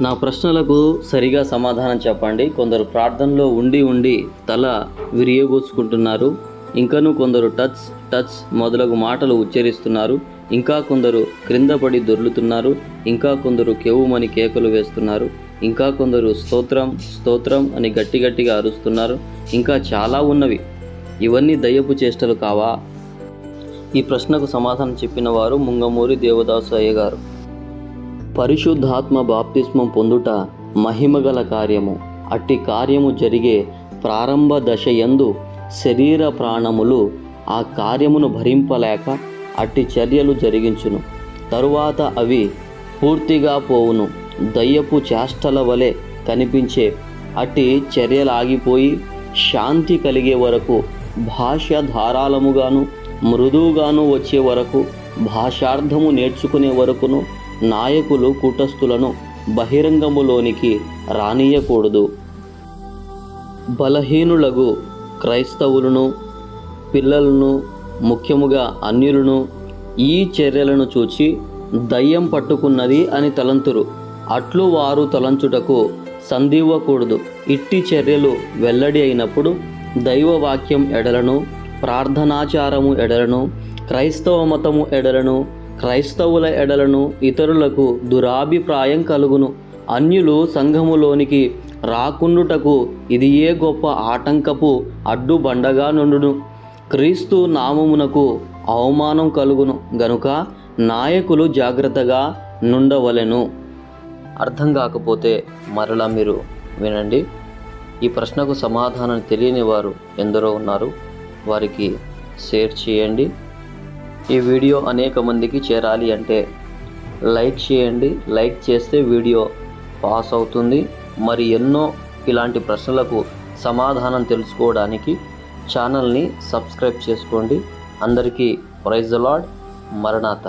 నా ప్రశ్నలకు సరిగా సమాధానం చెప్పండి. కొందరు ప్రార్థనలో ఉండి ఉండి తల విరియబోసుకుంటున్నారు ఇంకను కొందరు టచ్ టచ్ మొదలగు మాటలు ఉచ్చరిస్తున్నారు. ఇంకా కొందరు క్రింద పడి దొర్లుతున్నారు. ఇంకా కొందరు కెవ్వుమని కేకలు వేస్తున్నారు. ఇంకా కొందరు స్తోత్రం స్తోత్రం అని గట్టి గట్టిగా అరుస్తున్నారు. ఇంకా చాలా ఉన్నవి. ఇవన్నీ దయ్యపు చేష్టలు కావా? ఈ ప్రశ్నకు సమాధానం చెప్పిన వారు ముంగమూరి దేవదాసు అయ్య గారు పరిశుద్ధాత్మ బాప్తిస్మం పొందుట మహిమగల కార్యము. అట్టి కార్యము జరిగే ప్రారంభ దశయందు శరీర ప్రాణములు ఆ కార్యమును భరింపలేక అట్టి చర్యలు జరిగించును. తరువాత అవి పూర్తిగా పోవును. దయ్యపు చేష్టల వలె కనిపించే అట్టి చర్యలాగిపోయి శాంతి కలిగే వరకు భాష ధారాళముగాను మృదువుగాను వచ్చే వరకు భాషార్థము నేర్చుకునే వరకును నాయకులు కూటస్థులను బహిరంగములోనికి రానియకూడదు. బలహీనులగు క్రైస్తవులను పిల్లలను ముఖ్యముగా అన్యులను ఈ చర్యలను చూచి దయ్యం పట్టుకున్నది అని తలంతురు. అట్లు వారు తలంచుటకు సంధివ్వకూడదు. ఇట్టి చర్యలు వెల్లడి అయినప్పుడు దైవవాక్యం ఎడలను ప్రార్థనాచారము ఎడలను క్రైస్తవ మతము ఎడలను క్రైస్తవుల ఎడలను ఇతరులకు దురాభిప్రాయం కలుగును. అన్యులు సంఘములోనికి రాకుండుటకు ఇది ఏ గొప్ప ఆటంకపు అడ్డుబండగా నుండును. క్రీస్తు నామమునకు అవమానం కలుగును. గనుక నాయకులు జాగ్రత్తగా నుండవలెను. అర్థం కాకపోతే మరలా మీరు వినండి. ఈ ప్రశ్నకు సమాధానం తెలియని వారు ఎందరో ఉన్నారు. వారికి షేర్ చేయండి. ఈ వీడియో అనేక మందికి చేరాలి అంటే లైక్ చేయండి. లైక్ చేస్తే వీడియో పాస్ అవుతుంది. మరి ఎన్నో ఇలాంటి ప్రశ్నలకు సమాధానం తెలుసుకోవడానికి ఛానల్ని సబ్స్క్రైబ్ చేసుకోండి. అందరికీ ప్రైజ్ లాడ్ మరణాత.